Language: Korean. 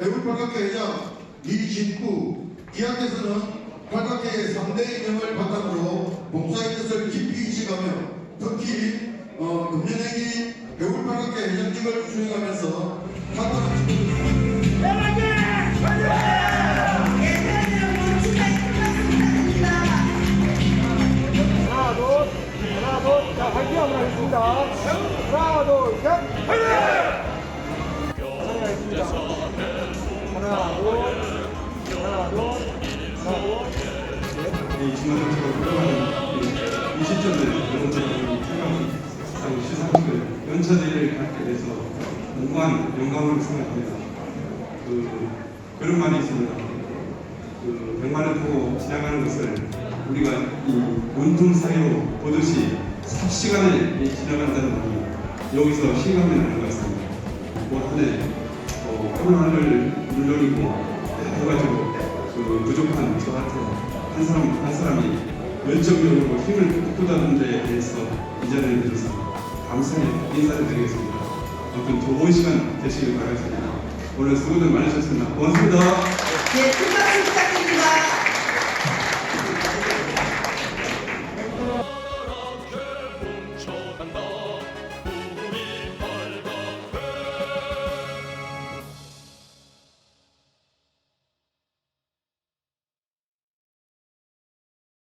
대구 팔각계 회장 이진구 이하께서는 팔각계의 3대 이념을 바탕으로 봉사의 뜻을 깊이 인식하며 특히 어, 금년행이 대구 팔각계 회장직을 수행하면서 직을 무한 영광을 생각합니다. 그, 그런 말이 있습니다. 그 백만을 타고 지나가는 것을 우리가 이 사이로 보듯이 삽시간에 지나간다는 말이 여기서 실감이 나는 것 같습니다. 올 한해 어, 코로나를 물론이고 가지로 그 부족한 저한테 한 사람 한 사람이 열정적으로 힘을 북돋아는 데에 대해서 이 자리를 빌어서 감사의 인사를 드리겠습니다. 아무튼 좋은 시간 되시길 바라겠습니다. 오늘 수고들 많으셨습니다. 고맙습니다. 네,